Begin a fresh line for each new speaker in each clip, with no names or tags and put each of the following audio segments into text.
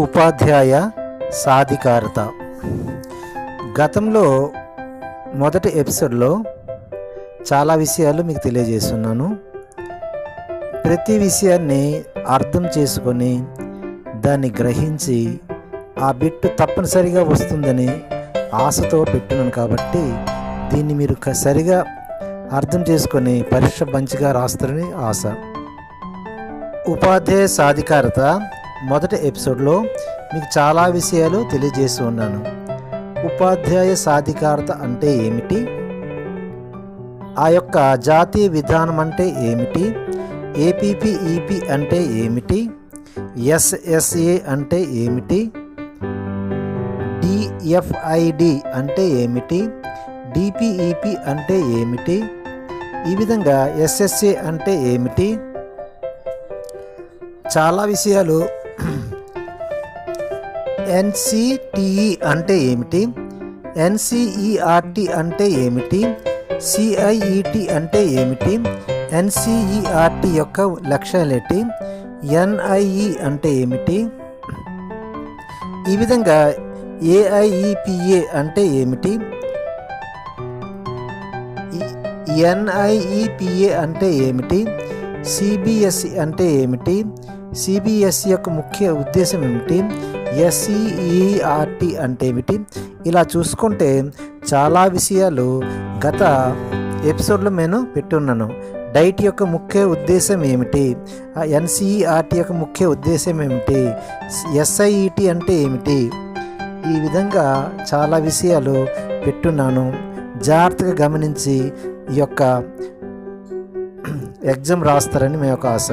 ఉపాధ్యాయ సాధికారత. గతంలో మొదటి ఎపిసోడ్లో చాలా విషయాలు మీకు తెలియజేస్తున్నాను. ప్రతి విషయాన్ని అర్థం చేసుకొని దాన్ని గ్రహించి ఆ బిట్టు తప్పనిసరిగా వస్తుందని ఆశతో పెట్టున్నాను కాబట్టి దీన్ని మీరు సరిగా అర్థం చేసుకొని పరీక్ష మంచిగా రాస్తారని ఆశ. ఉపాధ్యాయ సాధికారత మొదటి ఎపిసోడ్లో మీకు చాలా విషయాలు తెలియజేసి ఉన్నాను. ఉపాధ్యాయ సాధికారత అంటే ఏమిటి? ఆ యొక్క జాతీయ విధానం అంటే ఏమిటి? ఏపీపీఈపీ అంటే ఏమిటి? ఎస్ఎస్ఏ అంటే ఏమిటి? డిఎఫ్ఐడి అంటే ఏమిటి? డిపిఈపి అంటే ఏమిటి? ఈ విధంగా ఎస్ఎస్ఏ అంటే ఏమిటి? చాలా విషయాలు ఎన్సిటిఈ అంటే ఏమిటి? ఎన్సిఈఆర్టి అంటే ఏమిటి? సిఐఈటి అంటే ఏమిటి? ఎన్సిఈఆర్టీ యొక్క లక్ష్యాలు ఏంటి? ఎన్ఐఈ అంటే ఏమిటి? ఈ విధంగా ఏఐఈపిఏ అంటే ఏమిటి? ఎన్ఐఈపిఏ అంటే ఏమిటి? సిబిఎస్ఈ అంటే ఏమిటి? సిబిఎస్ఈ యొక్క ముఖ్య ఉద్దేశం ఏమిటి? ఎస్ఈఈఆర్టి అంటే ఏమిటి? ఇలా చూసుకుంటే చాలా విషయాలు గత ఎపిసోడ్లో నేను పెట్టున్నాను. డైట్ యొక్క ముఖ్య ఉద్దేశం ఏమిటి? ఎన్సీఈఆర్టీ యొక్క ముఖ్య ఉద్దేశం ఏమిటి? ఎస్ఐఈటి అంటే ఏమిటి? ఈ విధంగా చాలా విషయాలు పెట్టున్నాను. జాగ్రత్తగా గమనించి ఈ యొక్క ఎగ్జామ్ రాస్తారని మీ యొక్క ఆశ.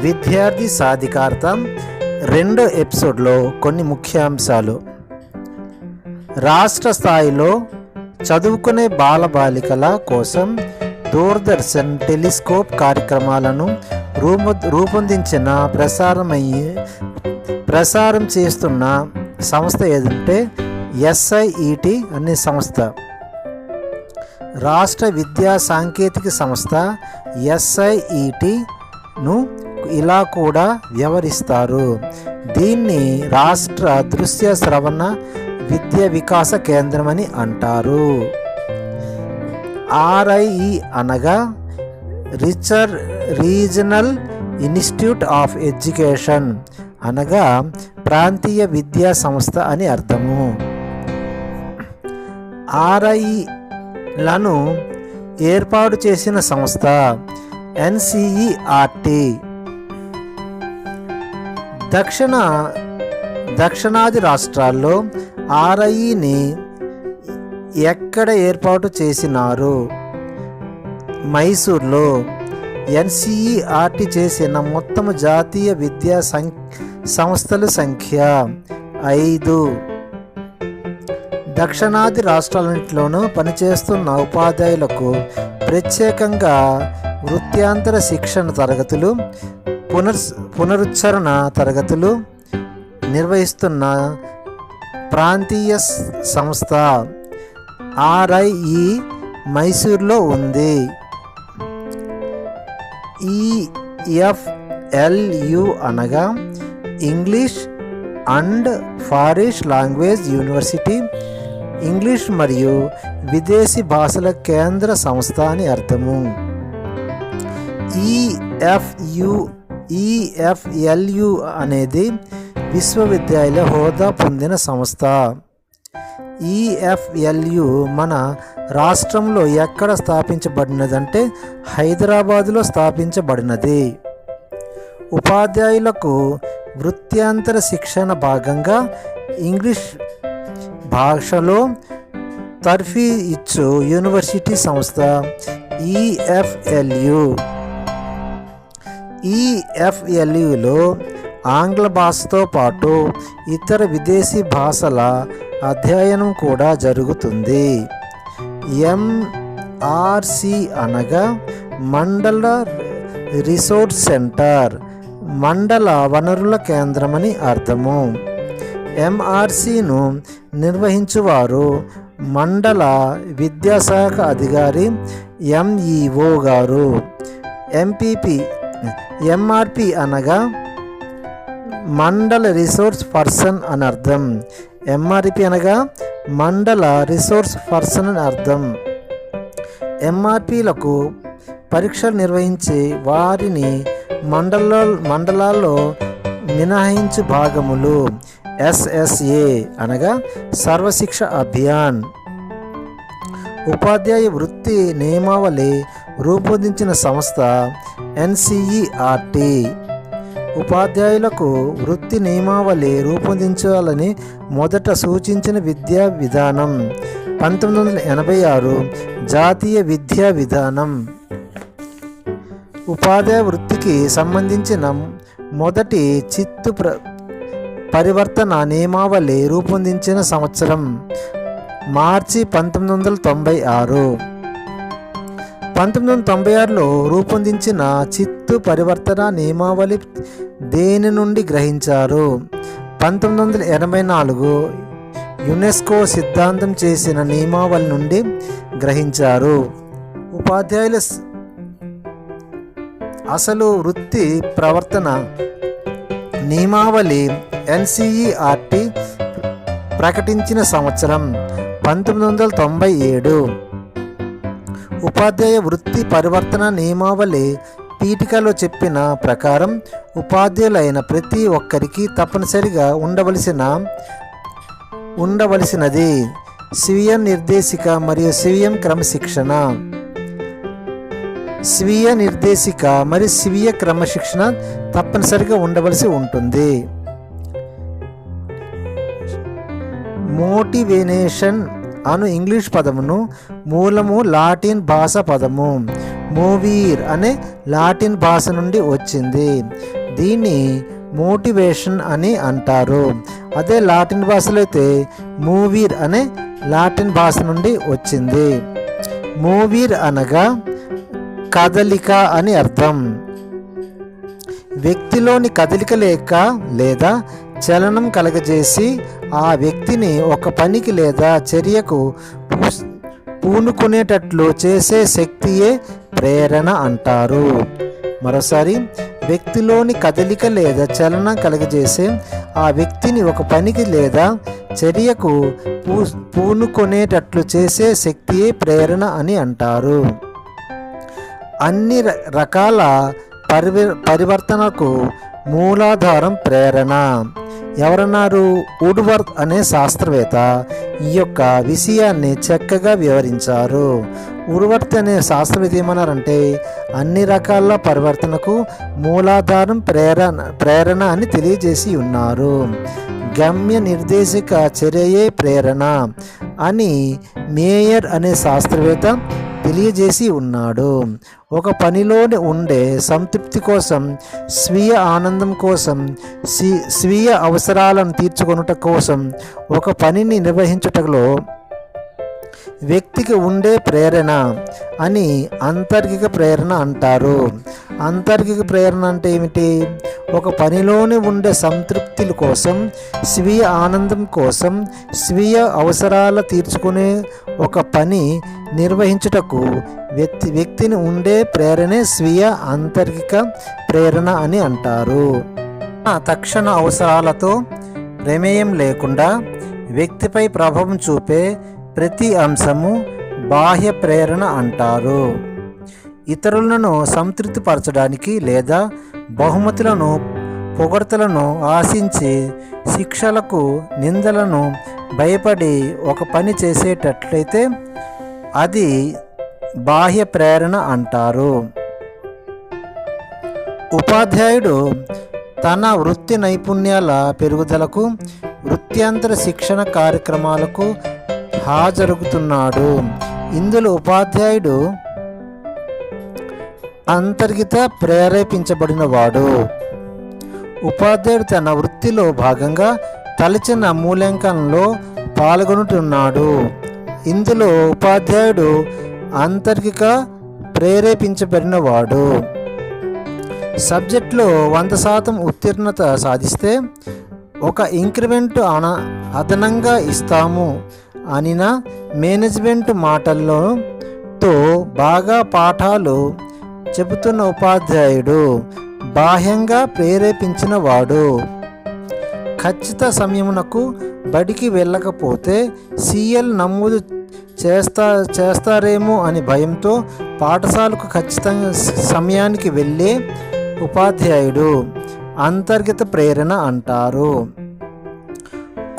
విద్యార్థి సాధికారత రెండో ఎపిసోడ్లో కొన్ని ముఖ్యాంశాలు. రాష్ట్ర స్థాయిలో చదువుకునే బాలబాలికల కోసం దూరదర్శన్ టెలిస్కోప్ కార్యక్రమాలను రూపొ రూపొందించిన ప్రసారమయ్యే ప్రసారం చేస్తున్న సంస్థ ఏదంటే ఎస్ఐఈటి అనే సంస్థ. రాష్ట్ర విద్యా సాంకేతిక సంస్థ ఎస్ఐఈటిను ఇలా కూడా వ్యవహరిస్తారు. దీన్ని రాష్ట్ర దృశ్య శ్రవణ విద్యా వికాస కేంద్రం అని అంటారు. ఆర్ఐఈ అనగా రిచర్ రీజనల్ ఇన్స్టిట్యూట్ ఆఫ్ ఎడ్యుకేషన్ అనగా ప్రాంతీయ విద్యా సంస్థ అని అర్థము. ఆర్ఐలను ఏర్పాటు చేసిన సంస్థ ఎన్సిఈఆర్టీ దక్షిణ దక్షిణాది రాష్ట్రాల్లో ఆర్ఐని ఎక్కడ ఏర్పాటు చేసినారు? మైసూర్లో ఎన్సిఈఆర్టీ చేసిన మొత్తం జాతీయ విద్యా సం సంస్థల సంఖ్య ఐదు. దక్షిణాది రాష్ట్రాలన్నింటిలోనూ పనిచేస్తున్న ఉపాధ్యాయులకు ప్రత్యేకంగా వృత్యాంతర శిక్షణ తరగతులు పునర్ పునరుచ్చరణ తరగతులు నిర్వహిస్తున్న ప్రాంతీయ సంస్థ ఆర్ఐఈ మైసూర్లో ఉంది. ఈఎఫ్ఎల్యు అనగా English and foreign language university. English మరియు విదేశీ భాషల కేంద్ర సంస్థ అని అర్థము. ఈఎఫ్యు ఈఎఫ్ఎల్యు అనేది విశ్వవిద్యాలయ హోదా పొందిన సంస్థ. ఈఎఫ్ఎల్యు మన రాష్ట్రంలో ఎక్కడ స్థాపించబడినదంటే హైదరాబాదులో స్థాపించబడినది. ఉపాధ్యాయులకు వృత్యాంతర శిక్షణ భాగంగా ఇంగ్లీష్ భాషలో తర్ఫీ ఇచ్చు యూనివర్సిటీ సంస్థ ఈఎఫ్ఎల్యు. ఈఎఫ్ఎల్యులో ఆంగ్ల భాషతో పాటు ఇతర విదేశీ భాషల అధ్యయనం కూడా జరుగుతుంది. ఎంఆర్సి అనగా మండల రిసోర్స్ సెంటర్ మండల వనరుల కేంద్రమని అర్థము. ఎంఆర్సిను నిర్వహించువారు మండల విద్యాశాఖ అధికారి ఎంఈఓ గారు. ఎంపీపీ ఎంఆర్పి అనగా మండల రిసోర్స్ పర్సన్ అని అర్థం. ఎంఆర్పి అనగా మండల రిసోర్స్ పర్సన్ అని అర్థం. ఎంఆర్పిలకు పరీక్షలు నిర్వహించి వారిని మండల మండలాల్లో మినహాయించు భాగములు ఎస్ఎస్ఏ అనగా సర్వశిక్ష అభియాన్. ఉపాధ్యాయ వృత్తి నియమావళి రూపొందించిన సంస్థ ఎన్సిఈఆర్టి ఉపాధ్యాయులకు వృత్తి నియమావళి రూపొందించాలని మొదట సూచించిన విద్యా విధానం. పంతొమ్మిది వందల ఎనభై ఆరు జాతీయ విద్యా విధానం. ఉపాధ్యాయ వృత్తికి సంబంధించిన మొదటి చిత్తు ప్ర పరివర్తన నియమావళి రూపొందించిన సంవత్సరం మార్చి పంతొమ్మిది వందల తొంభై ఆరు. పంతొమ్మిది వందల తొంభై ఆరులో రూపొందించిన చిత్తు పరివర్తన నియమావళి దేని నుండి గ్రహించారు? పంతొమ్మిది వందల ఎనభై నాలుగు యునెస్కో సిద్ధాంతం చేసిన నియమావళి నుండి గ్రహించారు. ఉపాధ్యాయుల అసలు వృత్తి ప్రవర్తన నియమావళి ఎన్సిఈఆర్టీ ప్రకటించిన సంవత్సరం పంతొమ్మిది వందల తొంభై ఏడు. ఉపాధ్యాయ వృత్తి పరివర్తన నియమావళి పీఠికలో చెప్పిన ప్రకారం ఉపాధ్యాయులైన ప్రతి ఒక్కరికి తప్పనిసరిగా ఉండవలసిన ఉండవలసినది స్వీయ నిర్దేశిక మరియు స్వీయ క్రమశిక్షణ. స్వీయ నిర్దేశిక మరియు స్వీయ క్రమశిక్షణ తప్పనిసరిగా ఉండవలసి ఉంటుంది. మోటివేనేషన్ అను ఇంగ్లీష్ పదమును మూలము లాటిన్ భాష పదము. మూవీర్ అనే లాటిన్ భాష నుండి వచ్చింది. దీన్ని మోటివేషన్ అని అంటారు. అదే లాటిన్ భాషలో అయితే మూవీర్ అనే లాటిన్ భాష నుండి వచ్చింది. మూవీర్ అనగా కదలిక అని అర్థం. వ్యక్తిలోని కదలిక లేక లేదా చలనం కలగజేసి ఆ వ్యక్తిని ఒక పనికి లేదా చర్యకు పూ- పూనుకునేటట్లు చేసే శక్తియే ప్రేరణ అంటారు. మరోసారి వ్యక్తిలోని కదలిక లేదా చలనం కలగజేసే ఆ వ్యక్తిని ఒక పనికి లేదా చర్యకు పూ పూనుకునేటట్లు చేసే శక్తియే ప్రేరణ అని అంటారు. అన్ని రకాల పరివి పరివర్తనకు మూలాధారం ప్రేరణ. ఎవరన్నారు? వుడ్వర్త్ అనే శాస్త్రవేత్త ఈ యొక్క విషయాన్ని చక్కగా వివరించారు. వుడ్వర్త్ అనే శాస్త్రవేత్త ఏమన్నారంటే అన్ని రకాల పరివర్తనకు మూలాధారం ప్రేరణ ప్రేరణ అని తెలియజేసి ఉన్నారు. గమ్య నిర్దేశిక చర్యయే ప్రేరణ అని మేయర్ అనే శాస్త్రవేత్త తెలియజేసి ఉన్నాడు. ఒక పనిలోని ఉండే సంతృప్తి కోసం స్వీయ ఆనందం కోసం స్వీ- స్వీయ అవసరాలను తీర్చుకొనుట కోసం ఒక పనిని నిర్వహించుటలో వ్యక్తికి ఉండే ప్రేరణ అని అంతర్గిక ప్రేరణ అంటారు. అంతర్గిక ప్రేరణ అంటే ఏమిటి? ఒక పనిలోనే ఉండే సంతృప్తుల కోసం స్వీయ ఆనందం కోసం స్వీయ అవసరాల తీర్చుకునే ఒక పని నిర్వహించుటకు వ్యక్తి వ్యక్తిని ఉండే ప్రేరణే స్వీయ అంతర్గిక ప్రేరణ అని అంటారు. తక్షణ అవసరాలతో ప్రమేయం లేకుండా వ్యక్తిపై ప్రభావం చూపే ప్రతి అంశము బాహ్య ప్రేరణ అంటారు. ఇతరులను సంతృప్తిపరచడానికి లేదా బహుమతులను పొగడ్తలను ఆశించి శిక్షలకు నిందలను భయపడి ఒక పని చేసేటట్లయితే అది బాహ్య ప్రేరణ అంటారు. ఉపాధ్యాయుడు తన వృత్తి నైపుణ్యాల పెరుగుదలకు వృత్యంతర శిక్షణ కార్యక్రమాలకు హాజరుగుతున్నాడు. ఇందులో ఉపాధ్యాయుడు అంతర్గత ప్రేరేపించబడినవాడు. ఉపాధ్యాయుడు తన వృత్తిలో భాగంగా తలచిన మూల్యాంకనంలో పాల్గొంటున్నాడు ఇందులో ఉపాధ్యాయుడు అంతర్గిక ప్రేరేపించబడినవాడు. సబ్జెక్ట్లో వంద శాతం ఉత్తీర్ణత సాధిస్తే ఒక ఇంక్రిమెంట్ అన అదనంగా ఇస్తాము. అనిన మేనేజ్మెంట్ మాటల్లోతో బాగా పాఠాలు చెబుతున్న ఉపాధ్యాయుడు బాహ్యంగా ప్రేరేపించిన వాడు. ఖచ్చిత సమయమునకు బడికి వెళ్ళకపోతే సీఎల్ నమోదు చేస్తా చేస్తారేమో అని భయంతో పాఠశాలకు ఖచ్చితంగా సమయానికి వెళ్ళే ఉపాధ్యాయుడు అంతర్గత ప్రేరణ అంటారు.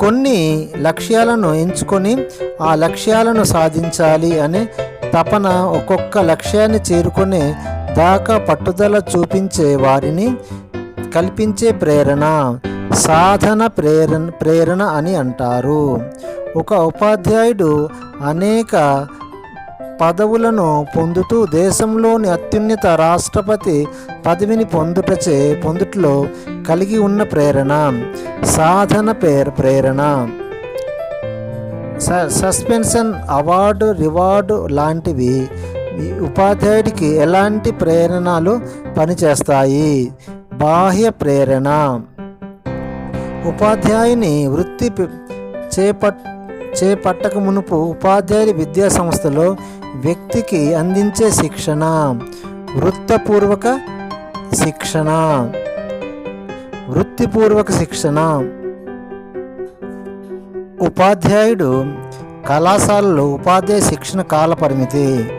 కొన్ని లక్ష్యాలను ఎంచుకొని ఆ లక్ష్యాలను సాధించాలి అనే తపన ఒక్కొక్క లక్ష్యాన్ని చేరుకునే దాకా పట్టుదల చూపించే వారిని కల్పించే ప్రేరణ సాధన ప్రేరణ ప్రేరణ అని అంటారు. ఒక ఉపాధ్యాయుడు అనేక పదవులను పొందుతూ దేశంలోని అత్యున్నత రాష్ట్రపతి పదవిని పొందుటచే పొందుటలో కలిగి ఉన్న ప్రేరణ సాధన పేర ప్రేరణ. స- సస్పెన్షన్ అవార్డు రివార్డు లాంటివి ఉపాధ్యాయుడికి ఎలాంటి ప్రేరణలు పనిచేస్తాయి? బాహ్య ప్రేరణ. ఉపాధ్యాయుని వృత్తి చేపట్ చేపట్టక మునుపు ఉపాధ్యాయుడి విద్యా సంస్థలో వ్యక్తికి అందించే శిక్షణ వృత్తపూర్వక శిక్షణ. వృత్తిపూర్వక శిక్షణ. ఉపాధ్యాయుడు కళాశాలలో ఉపాధ్యాయ శిక్షణ కాల పరిమితి.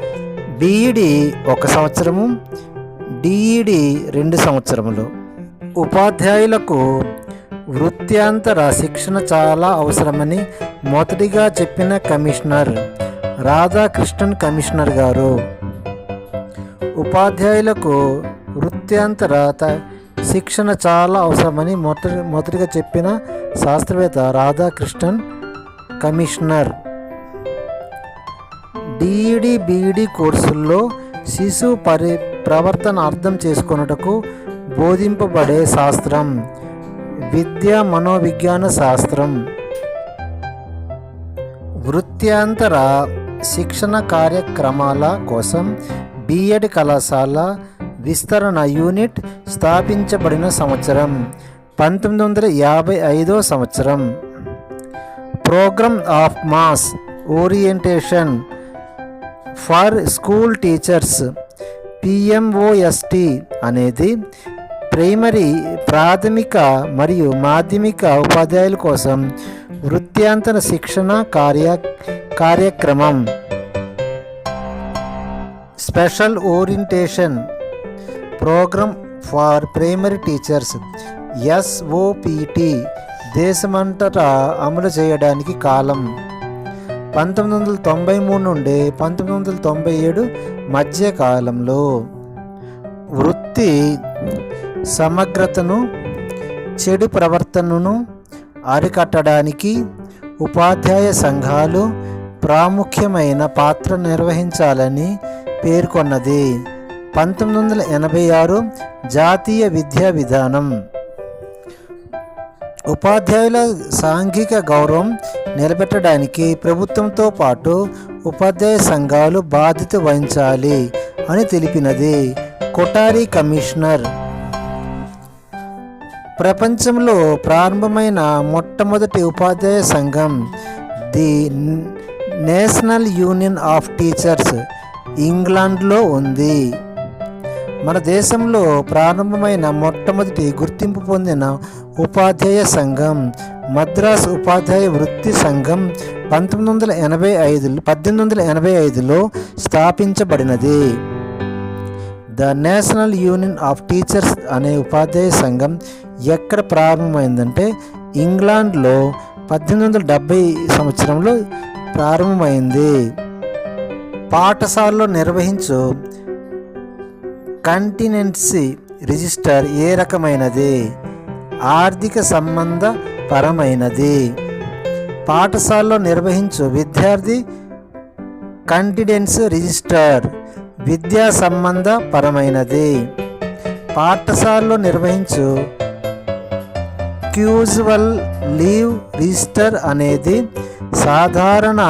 బీఈడి ఒక సంవత్సరము డిఈడి రెండు సంవత్సరములు. ఉపాధ్యాయులకు వృత్యాంతర శిక్షణ చాలా అవసరమని మొదటిగా చెప్పిన కమిషనర్ రాధాకృష్ణన్ కమిషనర్ గారు. ఉపాధ్యాయులకు వృత్యాంతర త- శిక్షణ చాలా అవసరమని మొదటి మొదటిగా చెప్పిన శాస్త్రవేత్త రాధాకృష్ణన్ కమిషనర్. డిఈడి బీఈడి కోర్సుల్లో శిశు పరి ప్రవర్తన అర్థం చేసుకొనుటకు బోధింపబడే శాస్త్రం. విద్యా మనోవిజ్ఞాన శాస్త్రం. వృత్యాంతర శిక్షణ కార్యక్రమాల కోసం బిఎడ్ కళాశాల విస్తరణ యూనిట్ స్థాపించబడిన సంవత్సరం పంతొమ్మిది వందల యాభై ఐదో సంవత్సరం. Programme of mass orientation for school teachers PMOST అనేది ప్రైమరీ ప్రాథమిక మరియు మాధ్యమిక ఉపాధ్యాయుల కోసం వృత్యాంతర శిక్షణ కార్య కార్యక్రమం. Special orientation programme for primary teachers SOPT దేశమంతటా అమలు చేయడానికి కాలం. పంతొమ్మిది వందల తొంభై మూడు నుండి పంతొమ్మిది వందల తొంభై ఏడు మధ్య కాలంలో వృత్తి సమగ్రతను చెడు ప్రవర్తనను అరికట్టడానికి ఉపాధ్యాయ సంఘాలు ప్రాముఖ్యమైన పాత్ర నిర్వహించాలని పేర్కొన్నది. పంతొమ్మిది వందల ఎనభై ఆరు జాతీయ విద్యా విధానం. ఉపాధ్యాయుల సాంఘిక గౌరవం నిలబెట్టడానికి ప్రభుత్వంతో పాటు ఉపాధ్యాయ సంఘాలు బాధ్యత వహించాలి అని తెలిపినది కొటారి కమిషనర్. ప్రపంచంలో ప్రారంభమైన మొట్టమొదటి ఉపాధ్యాయ సంఘం the national union of teachers ఇంగ్లాండ్లో ఉంది. మన దేశంలో ప్రారంభమైన మొట్టమొదటి గుర్తింపు పొందిన ఉపాధ్యాయ సంఘం మద్రాస్ ఉపాధ్యాయ వృత్తి సంఘం పంతొమ్మిది వందల ఎనభై ఐదు పద్దెనిమిది వందల ఎనభై ఐదులో స్థాపించబడినది. The national union of teachers అనే ఉపాధ్యాయ సంఘం ఎక్కడ ప్రారంభమైందంటే ఇంగ్లాండ్లో పద్దెనిమిది వందల డెబ్భై సంవత్సరంలో ప్రారంభమైంది. పాఠశాలలో నిర్వహించు కంటినెన్సీ రిజిస్టర్ ఏ రకమైనది? ఆర్థిక సంబంధ పరమైనది. పాఠశాలలో నిర్వహించు విద్యార్థి కంటిడెన్స్ రిజిస్టర్ విద్యా సంబంధ పరమైనది. పాఠశాలలో నిర్వహించు క్యూజువల్ లీవ్ రిజిస్టర్ అనేది సాధారణ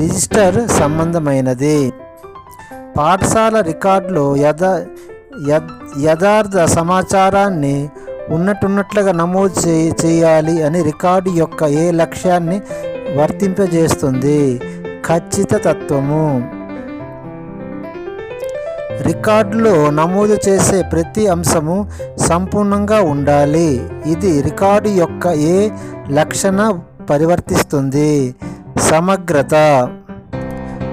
రిజిస్టర్ సంబంధమైనది. పాఠశాల రికార్డులో యథా యథార్థ సమాచారాన్ని ఉన్నట్టున్నట్లుగా నమోదు చే చేయాలి అని రికార్డు యొక్క ఏ లక్ష్యాన్ని వర్తింపజేస్తుంది? ఖచ్చిత తత్వము. రికార్డులో నమోదు చేసే ప్రతి అంశము సంపూర్ణంగా ఉండాలి. ఇది రికార్డు యొక్క ఏ లక్షణ పరివర్తిస్తుంది? సమగ్రత.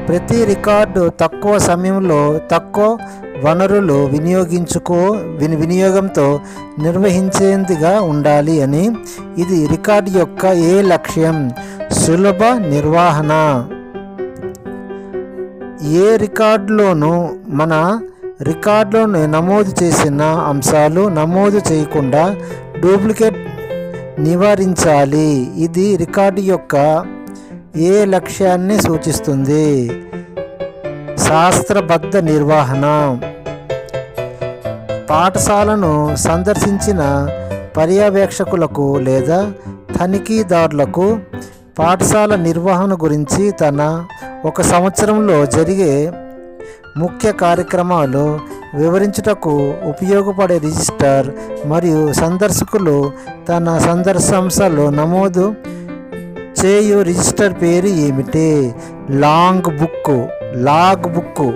ప్రతి రికార్డు తక్కువ సమయంలో తక్కువ వనరులు వినియోగించుకో విని వినియోగంతో నిర్వహించేందుగా ఉండాలి అని ఇది రికార్డు యొక్క ఏ లక్ష్యం? సులభ నిర్వహణ. ఏ రికార్డులోనూ మన రికార్డులోనే నమోదు చేసిన అంశాలు నమోదు చేయకుండా డూప్లికేట్ నివారించాలి. ఇది రికార్డు యొక్క ఏ లక్ష్యాన్ని సూచిస్తుంది? శాస్త్రబద్ధ నిర్వహణ. పాఠశాలను సందర్శించిన పర్యవేక్షకులకు లేదా తనిఖీదారులకు పాఠశాల నిర్వహణ గురించి తన ఒక సంవత్సరంలో జరిగే ముఖ్య కార్యక్రమాలు వివరించుటకు ఉపయోగపడే రిజిస్టర్ మరియు సందర్శకులు తన సందర్శంశాలు నమోదు చేయు రిజిస్టర్ పేరు ఏమిటి? లాంగ్ బుక్ లాగ్ బుక్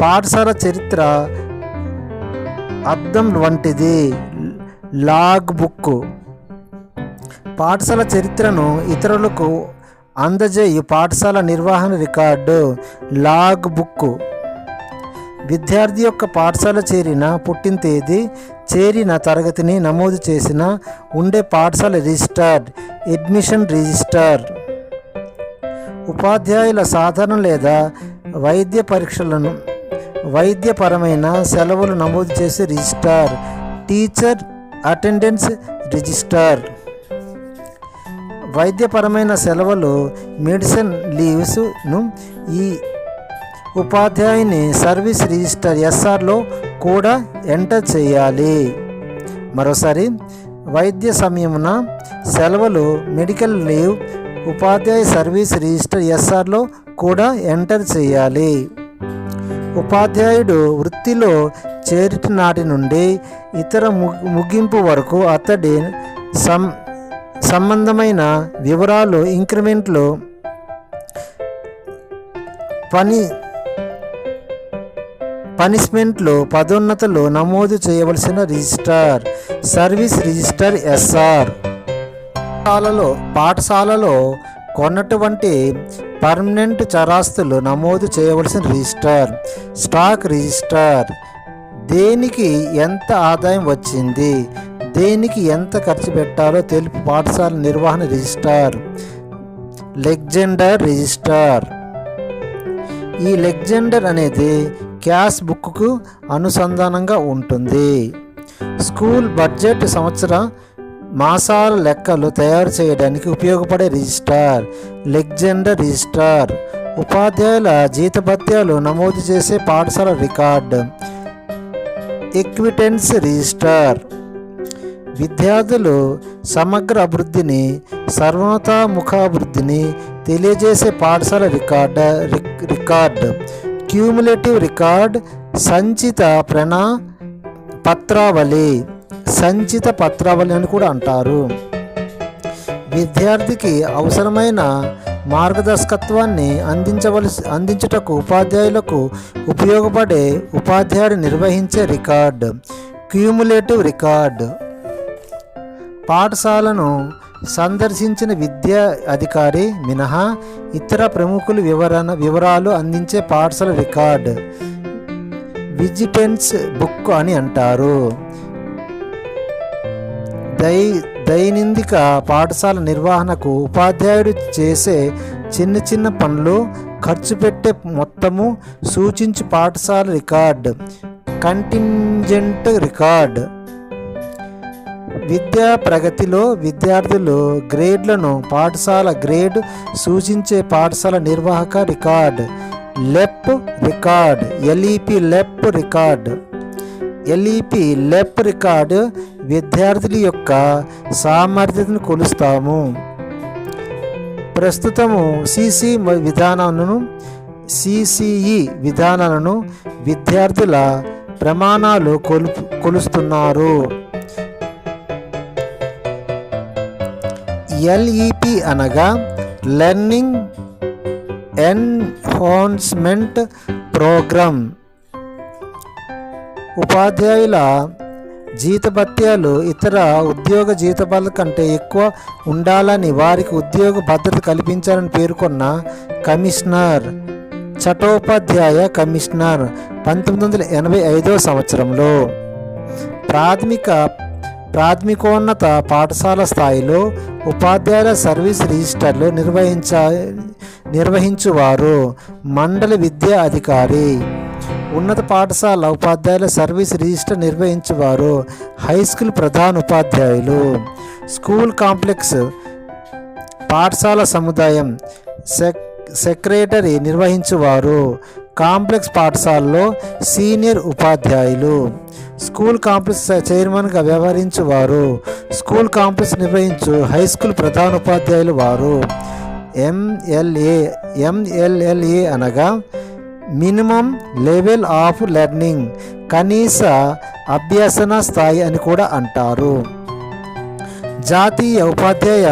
పాఠశాల చరిత్ర అద్దం వంటిది. లాగ్ బుక్ పాఠశాల చరిత్రను ఇతరులకు అందజేయు పాఠశాల నిర్వహణ రికార్డు. లాగ్ బుక్ విద్యార్థి యొక్క పాఠశాల చేరిన పుట్టిన తేదీ చేరిన తరగతిని నమోదు చేసిన ఉండే పాఠశాల రిజిస్టర్ అడ్మిషన్ రిజిస్టర్. ఉపాధ్యాయుల సాధారణ లేదా వైద్య పరీక్షలను వైద్యపరమైన సెలవులు నమోదు చేసే రిజిస్టర్ టీచర్ అటెండెన్స్ రిజిస్టర్. వైద్యపరమైన సెలవులు మెడిసిన్ లీవ్స్ను ఈ ఉపాధ్యాయుని సర్వీస్ రిజిస్టర్ ఎస్ఆర్లో కూడా ఎంటర్ చేయాలి. మరోసారి వైద్య సమయమున సెలవులు మెడికల్ లీవ్ ఉపాధ్యాయ సర్వీస్ రిజిస్టర్ ఎస్ఆర్లో కూడా ఎంటర్ చేయాలి. ఉపాధ్యాయుడు వృత్తిలో చేరిట నాటి నుండి ఇతర ముగింపు వరకు అతడి సం సంబంధమైన వివరాలు ఇంక్రిమెంట్లు పని పనిష్మెంట్లు పదోన్నతలు నమోదు చేయవలసిన రిజిస్టర్ సర్వీస్ రిజిస్టర్ ఎస్ఆర్. పాఠశాలలో పాఠశాలలో కొన్నటువంటి పర్మనెంట్ చరాస్తులు నమోదు చేయవలసిన రిజిస్టర్ స్టాక్ రిజిస్టర్ దేనికి ఎంత ఆదాయం వచ్చింది? దేనికి ఎంత ఖర్చు పెట్టాలో తెలుపు పాఠశాల నిర్వహణ రిజిస్టర్ లెగ్జెండర్ రిజిస్టర్ ఈ లెగ్జెండర్ అనేది క్యాష్ బుక్కు అనుసంధానంగా ఉంటుంది. స్కూల్ బడ్జెట్ సంవత్సర మాసాల లెక్కలు తయారు చేయడానికి ఉపయోగపడే రిజిస్టర్ లెగ్జెండర్ రిజిస్టర్ ఉపాధ్యాయుల జీతభత్యాలు నమోదు చేసే పాఠశాల రికార్డ్ ఎక్విటెన్స్ రిజిస్టర్ విద్యార్థులు సమగ్ర అభివృద్ధిని సర్వతోముఖాభివృద్ధిని తెలియజేసే పాఠశాల రికార్డ్ రికార్డ్. క్యూములేటివ్ రికార్డ్ సంచిత ప్రణా పత్రావళి. సంచిత పత్రావళి అని కూడా అంటారు. విద్యార్థికి అవసరమైన మార్గదర్శకత్వాన్ని అందించవలసి అందించుటకు ఉపాధ్యాయులకు ఉపయోగపడే ఉపాధ్యాయుడు నిర్వహించే రికార్డ్. Cumulative record. పాఠశాలను సందర్శించిన విద్యా అధికారి మినహా ఇతర ప్రముఖులు వివరణ వివరాలు అందించే పాఠశాల రికార్డ్. విజిటెన్స్ బుక్ అని అంటారు. దై దైనందిక పాఠశాల నిర్వహణకు ఉపాధ్యాయుడు చేసే చిన్న చిన్న పనులు ఖర్చు పెట్టే మొత్తము సూచించు పాఠశాల రికార్డ్. Contingent record. విద్యా ప్రగతిలో విద్యార్థులు గ్రేడ్లను పాఠశాల గ్రేడ్ సూచించే పాఠశాల నిర్వాహక record LEP record LEP LEP record. LEP LEP record విద్యార్థుల యొక్క సామర్థ్యతను కొలుస్తాము. ప్రస్తుతము సిసి విధానాలను సిసిఈ విధానాలను విద్యార్థుల ప్రమాణాలు కొలు కొలుస్తున్నారు. ఎల్ఈపి అనగా లెర్నింగ్ ఎన్హాన్స్మెంట్ ప్రోగ్రామ్ ఉపాధ్యాయుల జీతభత్యాలు ఇతర ఉద్యోగ జీతభాల కంటే ఎక్కువ ఉండాలని వారికి ఉద్యోగ భద్రత కల్పించాలని పేర్కొన్న కమిషనర్ చటోపాధ్యాయ కమిషనర్ పంతొమ్మిది వందల ఎనభై ఐదవ సంవత్సరంలో. ప్రాథమిక ప్రాథమికోన్నత పాఠశాల స్థాయిలో ఉపాధ్యాయుల సర్వీస్ రిజిస్టర్లు నిర్వహించ నిర్వహించువారు. మండలి విద్యా అధికారి. ఉన్నత పాఠశాల ఉపాధ్యాయుల సర్వీస్ రిజిస్టర్ నిర్వహించేవారు. హై స్కూల్ ప్రధాన ఉపాధ్యాయులు. స్కూల్ కాంప్లెక్స్ పాఠశాల సముదాయం సెక్ సెక్రటరీ నిర్వహించువారు. కాంప్లెక్స్ పాఠశాలలో సీనియర్ ఉపాధ్యాయులు. స్కూల్ కాంప్లెక్స్ చైర్మన్గా వ్యవహరించువారు. స్కూల్ కాంప్లెక్స్ నిర్వహించు హై స్కూల్ ప్రధానోపాధ్యాయులు వారు. ఎంఎల్ఏ ఎంఎల్ఎల్ఏ అనగా మినిమం లెవెల్ ఆఫ్ లెర్నింగ్ కనీస అభ్యసన స్థాయి అని కూడా అంటారు. జాతీయ ఉపాధ్యాయ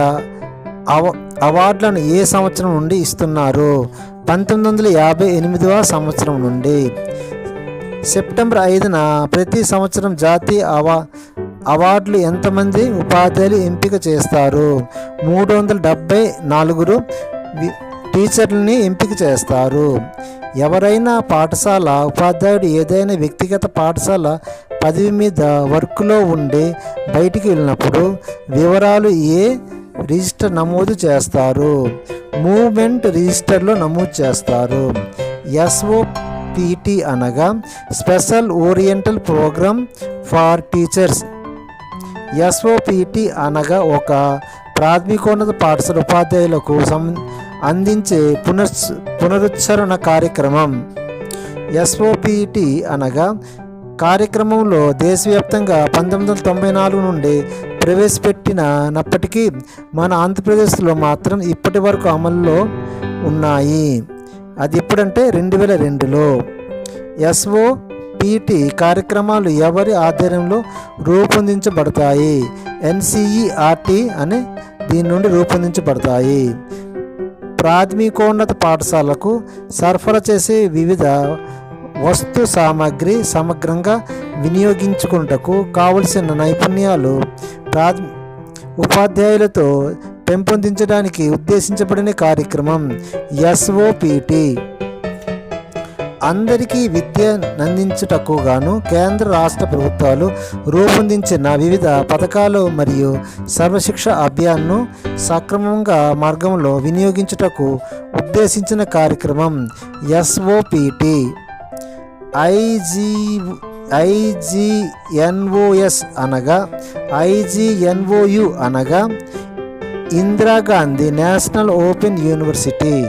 అవ అవార్డులను ఏ సంవత్సరం నుండి ఇస్తున్నారు? పంతొమ్మిది వందల యాభై ఎనిమిదవ సంవత్సరం నుండి. సెప్టెంబర్ ఐదున ప్రతి సంవత్సరం జాతీయ అవా అవార్డులు ఎంతమంది ఉపాధ్యాయులు ఎంపిక చేస్తారు? మూడు వందల డెబ్బై నాలుగురు టీచర్లని ఎంపిక చేస్తారు. ఎవరైనా పాఠశాల ఉపాధ్యాయుడు ఏదైనా వ్యక్తిగత పాఠశాల పదవి మీద వర్క్లో ఉండి బయటికి వెళ్ళినప్పుడు వివరాలు ఏ రిజిస్టర్ నమోదు చేస్తారు? మూవ్మెంట్ రిజిస్టర్లో నమోదు చేస్తారు. ఎస్ఓ ఎస్ఓపిటి అనగా special oriental programme for teachers SOPT అనగా ఒక ప్రాథమికోన్నత పాఠశాల ఉపాధ్యాయులకు సం అందించే పునర్ పునరుచ్చరణ కార్యక్రమం. ఎస్ఓపిటి అనగా కార్యక్రమంలో దేశవ్యాప్తంగా పంతొమ్మిది వందల తొంభై నాలుగు నుండి ప్రవేశపెట్టినప్పటికీ మన ఆంధ్రప్రదేశ్లో మాత్రం ఇప్పటి వరకు అమల్లో ఉన్నాయి. అది ఎప్పుడంటే రెండు వేల రెండులో. ఎస్ఓ పిటి కార్యక్రమాలు ఎవరి ఆధ్వర్యంలో రూపొందించబడతాయి? ఎన్సిఈఆర్టీ అని దీని నుండి రూపొందించబడతాయి. ప్రాథమికోన్నత పాఠశాలకు సరఫరా చేసే వివిధ వస్తు సామాగ్రి సమగ్రంగా వినియోగించుకుంటకు కావలసిన నైపుణ్యాలు ప్రాథ ఉపాధ్యాయులతో పెంపొందించడానికి ఉద్దేశించబడిన కార్యక్రమం ఎస్ఓపిటి. అందరికీ విద్య నందించుటకు గాను కేంద్ర రాష్ట్ర ప్రభుత్వాలు రూపొందించిన వివిధ పథకాలు మరియు సర్వశిక్ష అభియాన్ను సక్రమంగా మార్గంలో వినియోగించుటకు ఉద్దేశించిన కార్యక్రమం ఎస్ఓపిటి. ఐజీ ఐజిఎన్ఓఎస్ అనగా ఐజిఎన్ఓయు అనగా ఇందిరాగాంధీ నేషనల్ ఓపెన్ యూనివర్సిటీ.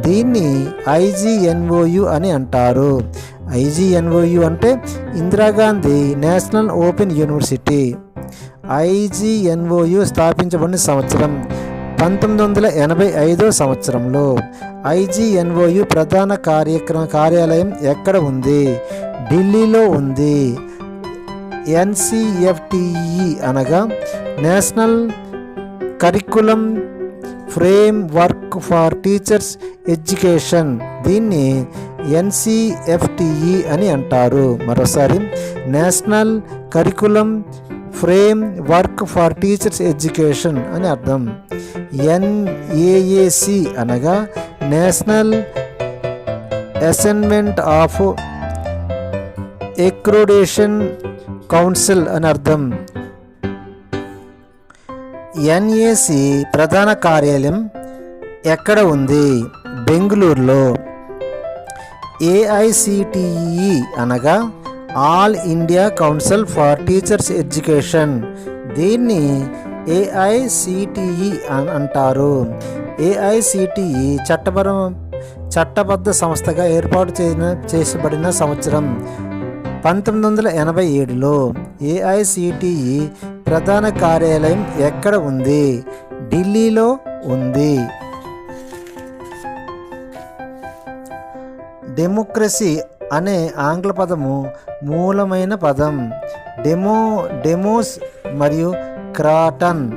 దీన్ని ఐజీఎన్ఓయు అని అంటారు. ఐజీఎన్ఓయు అంటే Indira Gandhi national open university. IGNOU స్థాపించబడిన సంవత్సరం పంతొమ్మిది వందల ఎనభై ఐదో సంవత్సరంలో. ఐజీఎన్ఓయు ప్రధాన కార్యక్రమ కార్యాలయం ఎక్కడ ఉంది? ఢిల్లీలో ఉంది. ఎన్సిఎఫ్టిఈ అనగా national curriculum framework for teachers education దీన్ని ఎన్సిఎఫ్టిఈ అని అంటారు. మరోసారి national curriculum framework for teachers education అని అర్థం. ఎన్ఏఏసి అనగా national assignment of accreditation council అని అర్థం. ఎన్ఏసి ప్రధాన కార్యాలయం ఎక్కడ ఉంది? బెంగళూరులో. ఏఐసిటిఈ అనగా all India council for teachers education. దీన్ని ఏఐసిటిఈ అని అంటారు. ఏఐసిటిఈ చట్టపర చట్టబద్ధ సంస్థగా ఏర్పాటు చేసిన చేసబడిన సంవత్సరం పంతొమ్మిది వందల ఎనభై ఏడులో ఏఐసిటిఈ ప్రధాన కార్యాలయం ఎక్కడ ఉంది? ఢిల్లీలో ఉంది. డెమోక్రసీ అనే ఆంగ్ల పదము మూలమైన పదం. డెమో డెమోస్ మరియు క్రాటన్.